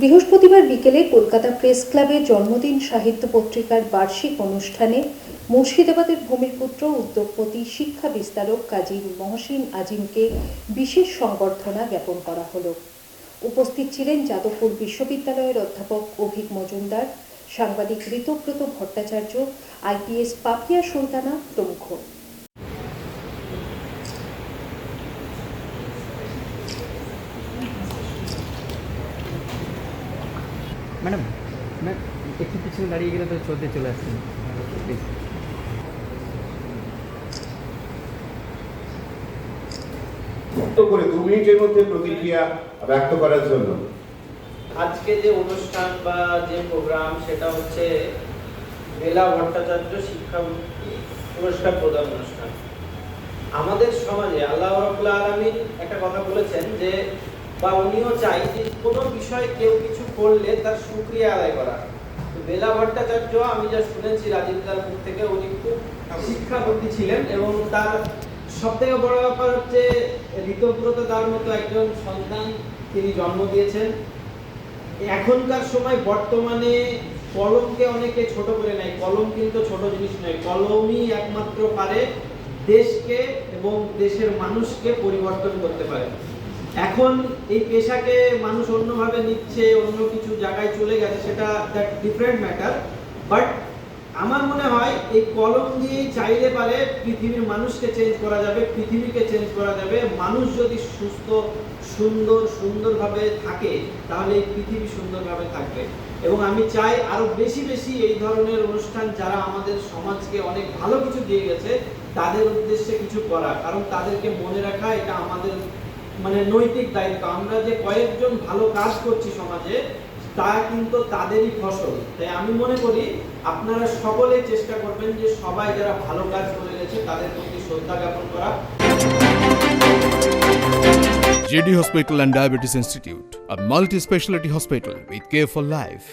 বৃহস্পতিবার বিকেলে কলকাতা প্রেস ক্লাবের জন্মদিন সাহিত্য পত্রিকার বার্ষিক অনুষ্ঠানে মুর্শিদাবাদের ভূমিপুত্র, উদ্যোগপতি, শিক্ষা বিস্তারক কাজী মহসিন আজিমকে বিশেষ সংবর্ধনা জ্ঞাপন করা হলো। উপস্থিত ছিলেন যাদবপুর বিশ্ববিদ্যালয়ের অধ্যাপক অভিক মজুমদার, সাংবাদিক ঋতব্রত ভট্টাচার্য, আইপিএস পাপিয়া সুলতানা প্রমুখ। ম্যাডাম ম্যাম একটু পিছনে দাঁড়িয়ে গেলে তো চলতে চলে আসছেন প্লিজ করে দু মিনিটের মধ্যে প্রতিক্রিয়া ব্যক্ত করার জন্য। আজকে যে অনুষ্ঠান বা যে প্রোগ্রাম সেটা হচ্ছে বেলা ভট্টাচার্য শিক্ষা পুরস্কার প্রদান অনুষ্ঠান। আমাদের সমাজে আল্লাহ রবুল্লা আলমিন একটা কথা বলেছেন যে বা উনিও চাই যে কোনো বিষয় কেউ কিছু করলে তার সুক্রিয়া আদায় করা। বেলা ভট্টাচার্য, আমি যা শুনেছি রাজীবদার মুখ থেকে, উনি খুব শিক্ষাবতী ছিলেন এবং তার সব থেকে বড় ব্যাপার হচ্ছে ঋতব্রত তার মতো একজন সন্তান তিনি জন্ম দিয়েছেন। এখনকার সময় বর্তমানে কলমকে অনেকে ছোট করে নেয়। কলম কিন্তু ছোট জিনিস নয়, কলমই একমাত্র পারে দেশকে এবং দেশের মানুষকে পরিবর্তন করতে পারে। এখন এই পেশাকে মানুষ অন্যভাবে নিচ্ছে, অন্য কিছু জায়গায় চলে গেছে, সেটা দ্যাট ডিফারেন্ট ম্যাটার বাট আমার মনে হয় এই কলম দিয়েই চাইলে পারে পৃথিবীর মানুষকে চেঞ্জ করা যাবে, পৃথিবীকে চেঞ্জ করা যাবে। মানুষ যদি সুস্থ, সুন্দর, সুন্দরভাবে থাকে, তাহলে এই পৃথিবী সুন্দরভাবে থাকবে। এবং আমি চাই আরও বেশি বেশি এই ধরনের অনুষ্ঠান যারা আমাদের সমাজকে অনেক ভালো কিছু দিয়ে গেছে, তাদের উদ্দেশ্যে কিছু করা কারণ তাদেরকে মনে রাখা, এটা আমাদের মানে নৈতিক দায়িত্ব। আমরা যে কয়েকজন ভালো কাজ করছি সমাজে তা কিন্তু তাদেরই ফসল। তাই আমি মনে করি আপনারা সকলে চেষ্টা করবেন যে সবাই যারা ভালো কাজ করে গেছে তাদের প্রতি শ্রদ্ধা জ্ঞাপন করা। JD Hospital and Diabetes Institute, a multi specialty hospital with care for life.